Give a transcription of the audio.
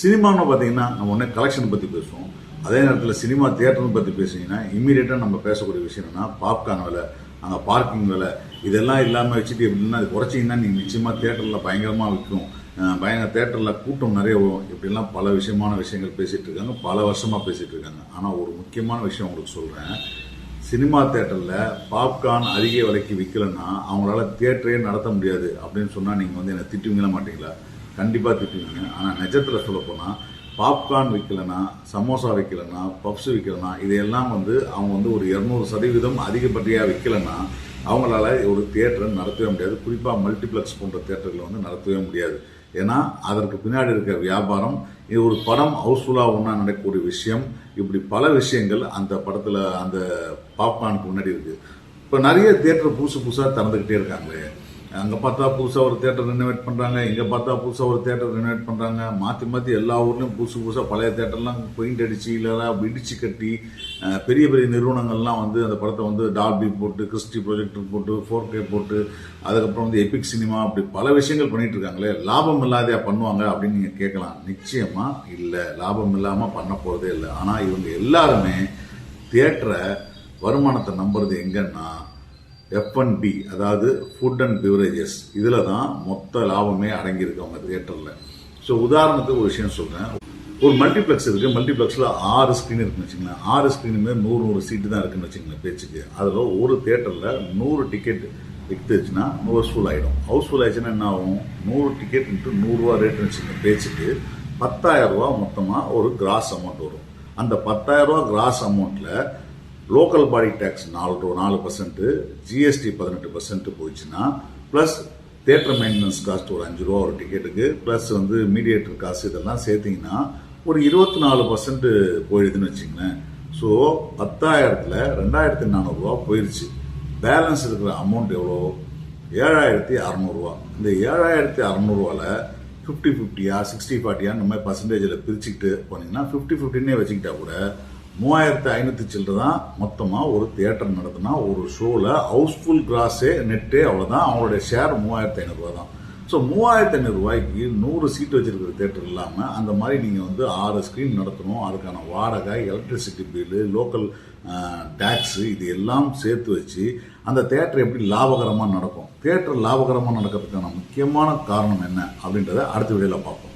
சினிமான்னு பார்த்தீங்கன்னா நம்ம ஒன்றே கலெக்ஷன் பற்றி பேசுவோம். அதே நேரத்தில் சினிமா தியேட்டர்னு பற்றி பேசுனீங்கன்னா இம்மீடியட்டாக நம்ம பேசக்கூடிய விஷயம் என்னன்னா பாப்கார்ன் விலை அங்கே பார்க்கிங் விலை இதெல்லாம் இல்லாமல் வச்சுட்டு எப்படின்னா அது குறைச்சிங்கன்னா நீங்கள் நிச்சயமாக தியேட்டரில் பயங்கரமாக விற்கும் பயங்கர தேட்டரில் கூட்டம் நிறைய வரும். இப்படிலாம் பல விஷயமான விஷயங்கள் பேசிகிட்டு இருக்காங்க. பல வருஷமாக பேசிகிட்டு இருக்காங்க. ஆனால் ஒரு முக்கியமான விஷயம் உங்களுக்கு சொல்கிறேன் சினிமா தேட்டரில் பாப்கார்ன் அதிக விலைக்கு விற்கலன்னா அவங்களால தேட்டரே நடத்த முடியாது. அப்படின்னு சொன்னால் நீங்கள் வந்து என்னை திட்டுவீங்களா மாட்டீங்களா? கண்டிப்பாக திட்டுவீங்க. ஆனால் நிஜத்தில் சொல்லப்போனால் பாப்கார்ன் விற்கலனா சமோசா விற்கலனா பப்ஸ் விற்கலனா இதையெல்லாம் வந்து அவங்க வந்து ஒரு இரநூறு சதவீதம் அதிகப்படியாக விற்கலன்னா அவங்களால ஒரு தியேட்டரை நடத்தவே முடியாது. குறிப்பாக மல்டிப்ளெக்ஸ் போன்ற தியேட்டர்களை வந்து நடத்தவே முடியாது. ஏன்னா அதற்கு பின்னாடி இருக்க வியாபாரம் இது ஒரு படம் ஹவுஸ்ஃபுல்லாக ஒன்றா நடக்கக்கூடிய விஷயம். இப்படி பல விஷயங்கள் அந்த படத்தில் அந்த பாப்கார்னுக்கு முன்னாடி இருக்குது இப்போ நிறைய தியேட்டர் புதுசு புதுசாக திறந்துக்கிட்டே இருக்காங்களே. அங்கே பார்த்தா புதுசாக ஒரு தேட்டர் ரெனோவேட் பண்ணுறாங்க இங்கே பார்த்தா புதுசாக ஒரு தேட்டர் ரெனோவேட் பண்ணுறாங்க மாற்றி மாற்றி எல்லா ஊர்லேயும் புதுசு புதுசாக பழைய தேட்டர்லாம் பெயிண்ட் அடித்து இல்லைனா இடிச்சு கட்டி பெரிய பெரிய நிறுவனங்கள்லாம் வந்து அந்த படத்தை வந்து டால்பி போட்டு கிறிஸ்டி ப்ரொஜெக்டர் போட்டு ஃபோர் கே போட்டு அதுக்கப்புறம் வந்து எபிக் சினிமா அப்படி பல விஷயங்கள் பண்ணிட்டு இருக்காங்களே. லாபம் இல்லாதையா பண்ணுவாங்க அப்படின்னு நீங்கள் கேட்கலாம். நிச்சயமாக இல்லை. லாபம் இல்லாமல் பண்ண போகிறதே இல்லை. ஆனால் இவங்க எல்லாருமே தியேட்டரை வருமானத்தை நம்புறது எங்கன்னா எஃப்என்பி அதாவது ஃபுட் அண்ட் பிவரேஜஸ் இதில் தான் மொத்த லாபமே அடங்கியிருக்கு அவங்க தியேட்டரில் ஸோ உதாரணத்துக்கு ஒரு விஷயம் சொல்கிறேன் ஒரு மல்டிப்ளெக்ஸ் இருக்குது மல்டிப்ளெக்ஸில் ஆறு ஸ்க்ரீன் இருக்குன்னு வச்சுங்களேன் ஆறு ஸ்க்ரீனுமே நூறு நூறு சீட்டு தான் இருக்குன்னு வச்சுங்களேன் பேச்சுக்கு. அதில் ஒரு தேட்டரில் நூறு டிக்கெட் விற்றுச்சுன்னா ஹவுஸ்ஃபுல் ஆகிடும் ஹவுஸ்ஃபுல் ஆயிடுச்சுன்னா என்ன ஆகும்? நூறு டிக்கெட் இன்ட்டு நூறுரூவா ரேட்டுன்னு வச்சுக்கோங்க பேச்சுக்கு. பத்தாயிரம் ரூபா மொத்தமாக ஒரு கிராஸ் அமௌண்ட் வரும். அந்த பத்தாயிரம் ரூபா கிராஸ் அமௌண்ட்டில் லோக்கல் பாடி டேக்ஸ் நாலு நாலு பர்சன்ட்டு ஜிஎஸ்டி பதினெட்டு பர்சன்ட்டு போயிடுச்சுன்னா ப்ளஸ் தேட்டர் மெயின்டெனன்ஸ் காஸ்ட் ஒரு அஞ்சு ரூபா ஒரு டிக்கெட்டுக்கு ப்ளஸ் வந்து மீடியேட்டர் காசு இதெல்லாம் சேர்த்திங்கன்னா ஒரு இருபத்தி நாலு பர்சன்ட்டு போயிடுதுன்னு வச்சுங்களேன். ஸோ பத்தாயிரத்தில் ரெண்டாயிரத்தி நானூறுரூவா போயிடுச்சு பேலன்ஸ் இருக்கிற அமௌண்ட் எவ்வளோ? ஏழாயிரத்தி அறநூறுவா இந்த ஏழாயிரத்தி அறநூறுவாவில் ஃபிஃப்டி ஃபிஃப்டியா சிக்ஸ்டி ஃபார்ட்டியா இந்த மாதிரி பர்சன்டேஜில் பிரிச்சுக்கிட்டு போனீங்கன்னா ஃபிஃப்டி ஃபிஃப்டின்னே வச்சுக்கிட்டா கூட மூவாயிரத்து ஐநூற்றி சில்லு தான் மொத்தமாக ஒரு தியேட்டர் நடத்தினா ஒரு ஷோவில் ஹவுஸ்ஃபுல் கிராஸே நெட்டே அவ்வளோதான் அவங்களுடைய ஷேர் மூவாயிரத்து ஐநூறுரூவா தான். ஸோ மூவாயிரத்து ஐநூறுரூவாய்க்கு நூறு சீட் வச்சிருக்கிற தேட்டர் இல்லாமல் அந்த மாதிரி நீங்கள் வந்து ஆறு ஸ்க்ரீன் நடத்தணும். அதுக்கான வாடகை எலக்ட்ரிசிட்டி பில்லு லோக்கல் டேக்ஸு இது எல்லாம் சேர்த்து வச்சு அந்த தேட்டர் எப்படி லாபகரமாக நடக்கும்? தேட்டர் லாபகரமாக நடக்கிறதுக்கான முக்கியமான காரணம் என்ன? அப்படின்றத அடுத்த வீடியோவில் பார்ப்போம்.